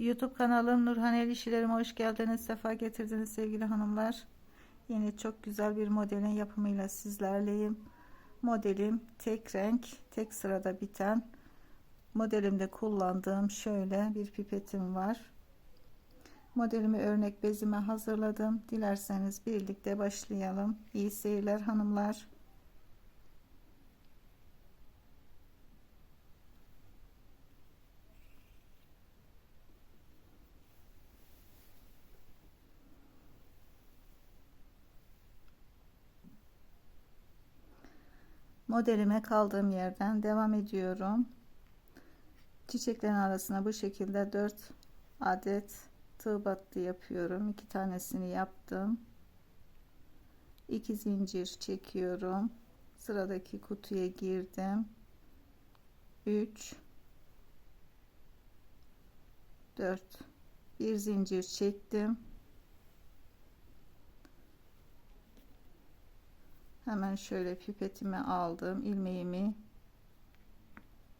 YouTube kanalım Nurhan El İşlerime hoş geldiniz. Sefa getirdiniz sevgili hanımlar. Yine çok güzel bir modelin yapımıyla sizlerleyim. Modelim tek renk, tek sırada biten. Modelimde kullandığım şöyle bir pipetim var. Modelimi örnek bezime hazırladım. Dilerseniz birlikte başlayalım. İyi seyirler hanımlar. Modelime kaldığım yerden devam ediyorum. Çiçeklerin arasına bu şekilde 4 adet tığ battı yapıyorum. İki tanesini yaptım. 2 zincir çekiyorum. Sıradaki kutuya girdim. 3 4 bir zincir çektim hemen şöyle pipetimi aldım ilmeğimi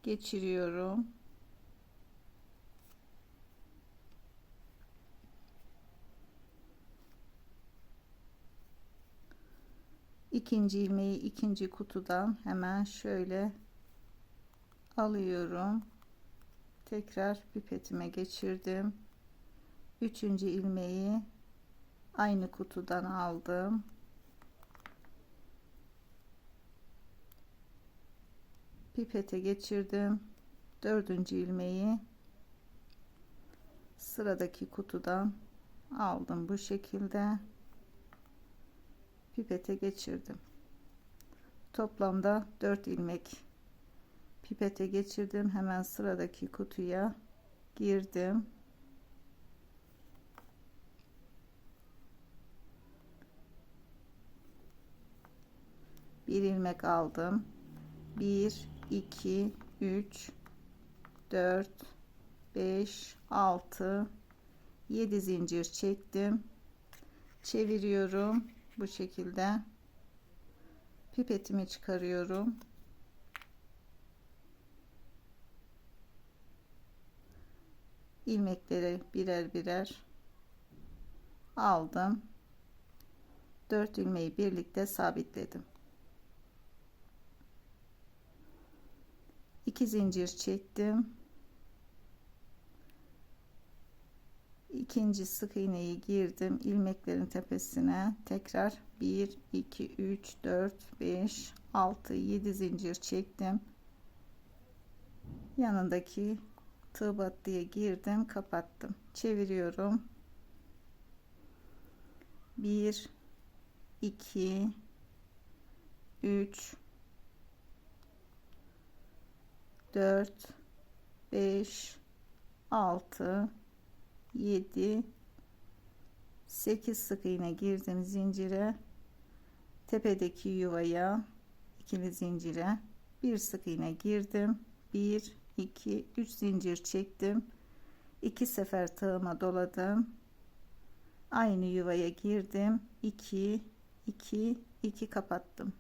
geçiriyorum. İkinci ilmeği ikinci kutudan hemen şöyle alıyorum. Tekrar pipetime geçirdim. Üçüncü ilmeği aynı kutudan aldım pipete geçirdim. Dördüncü ilmeği sıradaki kutudan aldım bu şekilde. Pipete geçirdim. Toplamda 4 ilmek pipete geçirdim. Hemen sıradaki kutuya girdim. Bir ilmek aldım 1 2 3 4 5 6 7 zincir çektim. Çeviriyorum bu şekilde. Pipetimi çıkarıyorum. İlmekleri birer birer aldım. 4 ilmeği birlikte sabitledim 2 zincir çektim. İkinci sık iğneyi girdim ilmeklerin tepesine. Tekrar 1 2 3 4 5 6 7 zincir çektim. Yanındaki tığ battıya girdim kapattım. Çeviriyorum. 1 2 3 4 5 6 7 8 sık iğne girdim zincire. Tepedeki yuvaya ikili zincire bir sık iğne girdim. 1 2 3 zincir çektim. İki sefer tığıma doladım. Aynı yuvaya girdim. 2 2 2 kapattım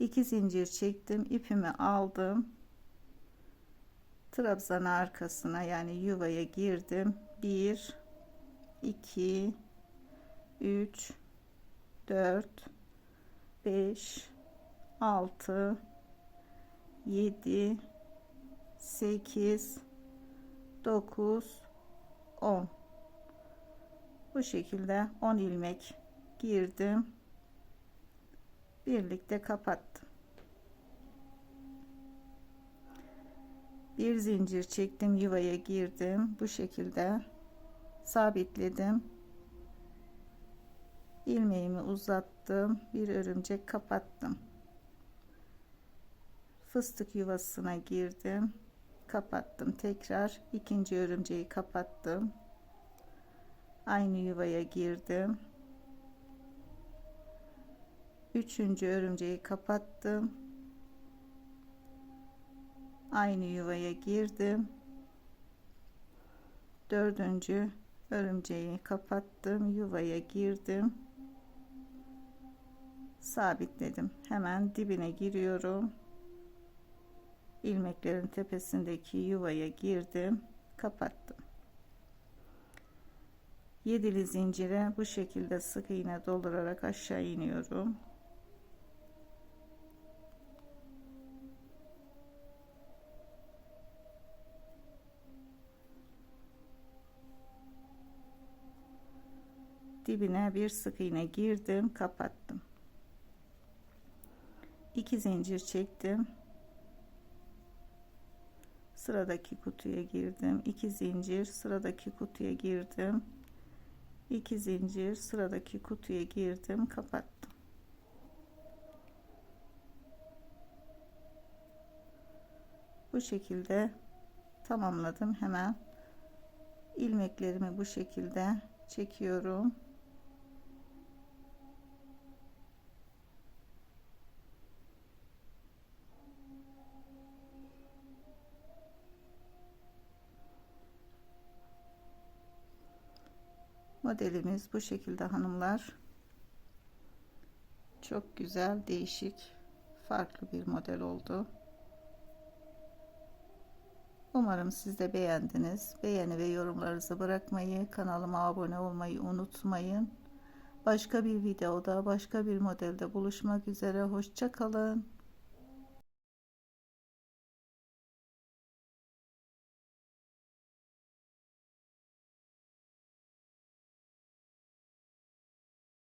2 zincir çektim ipimi aldım. Trabzan arkasına yani yuvaya girdim. 1 2 3 4 5 6 7 8 9 10 bu şekilde 10 ilmek girdim birlikte kapattım bir zincir çektim yuvaya girdim. Bu şekilde sabitledim. İlmeğimi uzattım bir örümcek kapattım. Fıstık yuvasına girdim kapattım. Tekrar ikinci örümceği kapattım. Aynı yuvaya girdim üçüncü örümceği kapattım. Aynı yuvaya girdim. Dördüncü örümceği kapattım yuvaya girdim. Sabitledim. Hemen dibine giriyorum. İlmeklerin tepesindeki yuvaya girdim. Kapattım. Yedili zincire bu şekilde sık iğne doldurarak aşağı iniyorum. Dibine bir sık iğne girdim kapattım. 2 zincir çektim. Sıradaki kutuya girdim. 2 zincir sıradaki kutuya girdim. 2 zincir sıradaki kutuya girdim kapattım. Bu şekilde tamamladım. Hemen ilmeklerimi bu şekilde çekiyorum modelimiz bu şekilde hanımlar. Çok güzel değişik farklı bir model oldu. Umarım siz de beğendiniz. Beğeni ve yorumlarınızı bırakmayı kanalıma abone olmayı unutmayın. Başka bir videoda başka bir modelde buluşmak üzere. Hoşça kalın